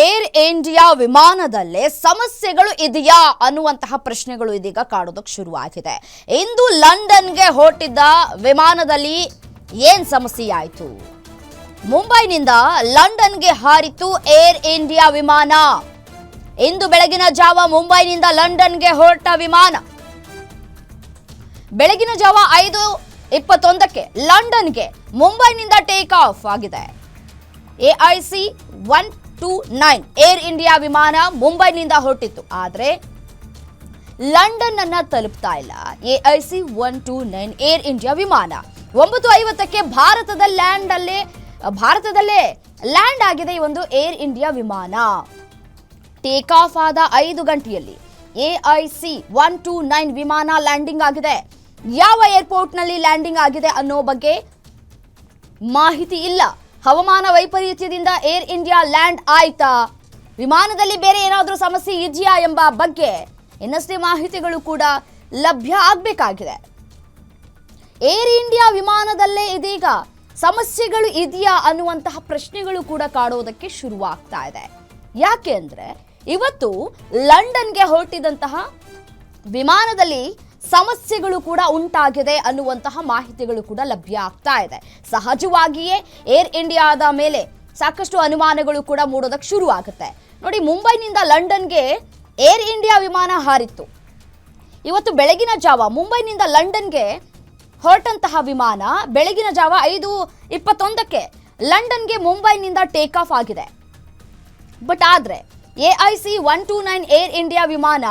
Air India ವಿಮಾನದಲ್ಲೇ ಸಮಸ್ಯೆಗಳು ಇದೆಯಾ ಅನ್ನುವಂತಹ ಪ್ರಶ್ನೆಗಳು ಇದೀಗ ಕಾಡೋದಕ್ಕೆ ಶುರುವಾಗಿದೆ. ಇಂದು ಲಂಡನ್ಗೆ ಹೊರಟಿದ್ದ ವಿಮಾನದಲ್ಲಿ ಏನ್ ಸಮಸ್ಯೆ ಆಯಿತು? ಮುಂಬೈನಿಂದ ಲಂಡನ್ಗೆ ಹಾರಿತು ಏರ್ ಇಂಡಿಯಾ ವಿಮಾನ. ಇಂದು ಬೆಳಗಿನ ಜಾವ ಮುಂಬೈನಿಂದ ಲಂಡನ್ಗೆ ಹೊರಟ ವಿಮಾನ. ಬೆಳಗಿನ ಜಾವ ಐದು ಇಪ್ಪತ್ತೊಂದಕ್ಕೆ ಲಂಡನ್ಗೆ ಮುಂಬೈನಿಂದ ಟೇಕ್ ಆಫ್ ಆಗಿದೆ AIC one two nine. Air India ವಿಮಾನ ಮುಂಬೈನಿಂದ ಹೊರಟಿತ್ತು. ಆದರೆ ಲಂಡನ್ ಅನ್ನ ತಲುಪ್ತಾ ಇಲ್ಲ. AIC one two nine Air India ವಿಮಾನ. ಒಂಬತ್ತು ಐವತ್ತಕ್ಕೆ ಭಾರತದ ಲ್ಯಾಂಡ್ ಅಲ್ಲೇ ಭಾರತದಲ್ಲೇ ಲ್ಯಾಂಡ್ ಆಗಿದೆ ಈ ಒಂದು ಏರ್ ಇಂಡಿಯಾ ವಿಮಾನ. ಟೇಕ್ ಆಫ್ ಆದ ಐದು ಗಂಟೆಯಲ್ಲಿ ಎಐಸಿ ಒನ್ ಟೂ ನೈನ್ ವಿಮಾನ ಲ್ಯಾಂಡಿಂಗ್ ಆಗಿದೆ. ಯಾವ ಏರ್ಪೋರ್ಟ್ನಲ್ಲಿ ಲ್ಯಾಂಡಿಂಗ್ ಆಗಿದೆ ಅನ್ನೋ ಬಗ್ಗೆ ಮಾಹಿತಿ ಇಲ್ಲ. ಹವಾಮಾನ ವೈಪರೀತ್ಯದಿಂದ ಏರ್ ಇಂಡಿಯಾ ಲ್ಯಾಂಡ್ ಆಯ್ತಾ? ವಿಮಾನದಲ್ಲಿ ಬೇರೆ ಏನಾದರೂ ಸಮಸ್ಯೆ ಇದೆಯಾ ಎಂಬ ಬಗ್ಗೆ ಇನ್ನಷ್ಟೇ ಮಾಹಿತಿಗಳು ಕೂಡ ಲಭ್ಯ ಆಗಬೇಕಾಗಿದೆ. ಏರ್ ಇಂಡಿಯಾ ವಿಮಾನದಲ್ಲೇ ಇದೀಗ ಸಮಸ್ಯೆಗಳು ಇದೆಯಾ ಅನ್ನುವಂತಹ ಪ್ರಶ್ನೆಗಳು ಕೂಡ ಕಾಡೋದಕ್ಕೆ ಶುರುವಾಗ್ತಾ ಇದೆ. ಯಾಕೆ ಅಂದರೆ ಇವತ್ತು ಲಂಡನ್ಗೆ ಹೊರಟಿದಂತಹ ವಿಮಾನದಲ್ಲಿ ಸಮಸ್ಯೆಗಳು ಕೂಡ ಉಂಟಾಗಿದೆ ಅನ್ನುವಂತಹ ಮಾಹಿತಿಗಳು ಕೂಡ ಲಭ್ಯ ಆಗ್ತಾ ಇದೆ. ಸಹಜವಾಗಿಯೇ ಏರ್ ಇಂಡಿಯಾದ ಮೇಲೆ ಸಾಕಷ್ಟು ಅನುಮಾನಗಳು ಕೂಡ ಮೂಡೋದಕ್ಕೆ ಶುರು ಆಗುತ್ತೆ ನೋಡಿ, ಮುಂಬೈನಿಂದ ಲಂಡನ್ಗೆ ಏರ್ ಇಂಡಿಯಾ ವಿಮಾನ ಹಾರಿತ್ತು. ಇವತ್ತು ಬೆಳಗಿನ ಜಾವ ಮುಂಬೈನಿಂದ ಲಂಡನ್ಗೆ ಹೊರಟಂತಹ ವಿಮಾನ ಬೆಳಗಿನ ಜಾವ ಐದು ಇಪ್ಪತ್ತೊಂದಕ್ಕೆ ಲಂಡನ್ಗೆ ಮುಂಬೈನಿಂದ ಟೇಕ್ ಆಫ್ ಆಗಿದೆ. ಬಟ್ ಆದರೆ A I C one two nine air India ವಿಮಾನ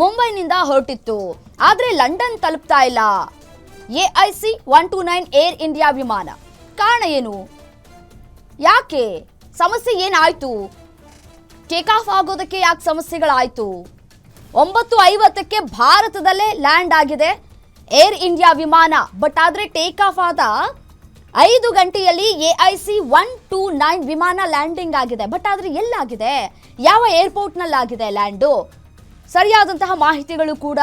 ಮುಂಬೈನಿಂದ ಹೊರಟಿತ್ತು. ಆದ್ರೆ ಲಂಡನ್ ತಲುಪ್ತಾ ಇಲ್ಲ. AIC one two nine air India ವಿಮಾನ. ಕಾರಣ ಏನು? ಯಾಕೆ? ಸಮಸ್ಯೆ ಏನಾಯ್ತು? ಟೇಕ್ ಆಫ್ ಆಗೋದಕ್ಕೆ ಯಾಕೆ ಸಮಸ್ಯೆಗಳಾಯ್ತು? ಒಂಬತ್ತು ಐವತ್ತಕ್ಕೆ ಭಾರತದಲ್ಲೇ ಲ್ಯಾಂಡ್ ಆಗಿದೆ ಏರ್ ಇಂಡಿಯಾ ವಿಮಾನ. ಬಟ್ ಆದ್ರೆ ಟೇಕ್ ಆಫ್ ಆದ ಐದು ಗಂಟೆಯಲ್ಲಿ ಎಐಸಿ ಒನ್ ಟೂ ನೈನ್ ವಿಮಾನ ಲ್ಯಾಂಡಿಂಗ್ ಆಗಿದೆ. ಬಟ್ ಆದ್ರೆ ಎಲ್ಲಾಗಿದೆ? ಯಾವ ಏರ್ಪೋರ್ಟ್ನಲ್ಲಾಗಿದೆ ಲ್ಯಾಂಡು? ಸರಿಯಾದಂತಹ ಮಾಹಿತಿಗಳು ಕೂಡ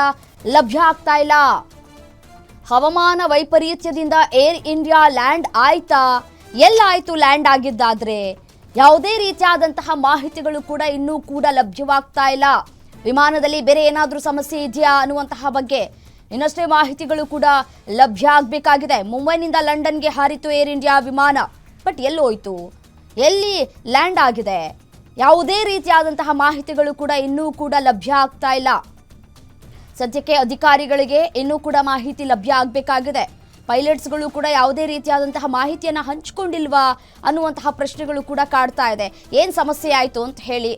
ಲಭ್ಯ ಆಗ್ತಾ ಇಲ್ಲ. ಹವಾಮಾನ ವೈಪರೀತ್ಯದಿಂದ ಏರ್ ಇಂಡಿಯಾ ಲ್ಯಾಂಡ್ ಆಯ್ತಾ? ಎಲ್ಲಾಯ್ತು ಲ್ಯಾಂಡ್ ಆಗಿದ್ದಾದ್ರೆ? ಯಾವುದೇ ರೀತಿಯಾದಂತಹ ಮಾಹಿತಿಗಳು ಕೂಡ ಇನ್ನೂ ಕೂಡ ಲಭ್ಯವಾಗ್ತಾ ಇಲ್ಲ. ವಿಮಾನದಲ್ಲಿ ಬೇರೆ ಏನಾದರೂ ಸಮಸ್ಯೆ ಇದೆಯಾ ಅನ್ನುವಂತಹ ಬಗ್ಗೆ ಇನ್ನಷ್ಟೇ ಮಾಹಿತಿಗಳು ಕೂಡ ಲಭ್ಯ ಆಗಬೇಕಾಗಿದೆ. ಮುಂಬೈನಿಂದ ಲಂಡನ್ಗೆ ಹಾರಿತು ಏರ್ ಇಂಡಿಯಾ ವಿಮಾನ. ಬಟ್ ಎಲ್ಲಿ ಹೋಯ್ತು? ಎಲ್ಲಿ ಲ್ಯಾಂಡ್ ಆಗಿದೆ? ಯಾವುದೇ ರೀತಿಯಾದಂತಹ ಮಾಹಿತಿಗಳು ಕೂಡ ಇನ್ನೂ ಕೂಡ ಲಭ್ಯ ಆಗ್ತಾ ಇಲ್ಲ. ಸದ್ಯಕ್ಕೆ ಅಧಿಕಾರಿಗಳಿಗೆ ಇನ್ನೂ ಕೂಡ ಮಾಹಿತಿ ಲಭ್ಯ ಆಗಬೇಕಾಗಿದೆ. ಪೈಲಟ್ಸ್ಗಳು ಕೂಡ ಯಾವುದೇ ರೀತಿಯಾದಂತಹ ಮಾಹಿತಿಯನ್ನು ಹಂಚಿಕೊಂಡಿಲ್ವಾ ಅನ್ನುವಂತಹ ಪ್ರಶ್ನೆಗಳು ಕೂಡ ಕಾಡ್ತಾ ಇದೆ. ಏನು ಸಮಸ್ಯೆ ಆಯಿತು ಅಂತ ಹೇಳಿ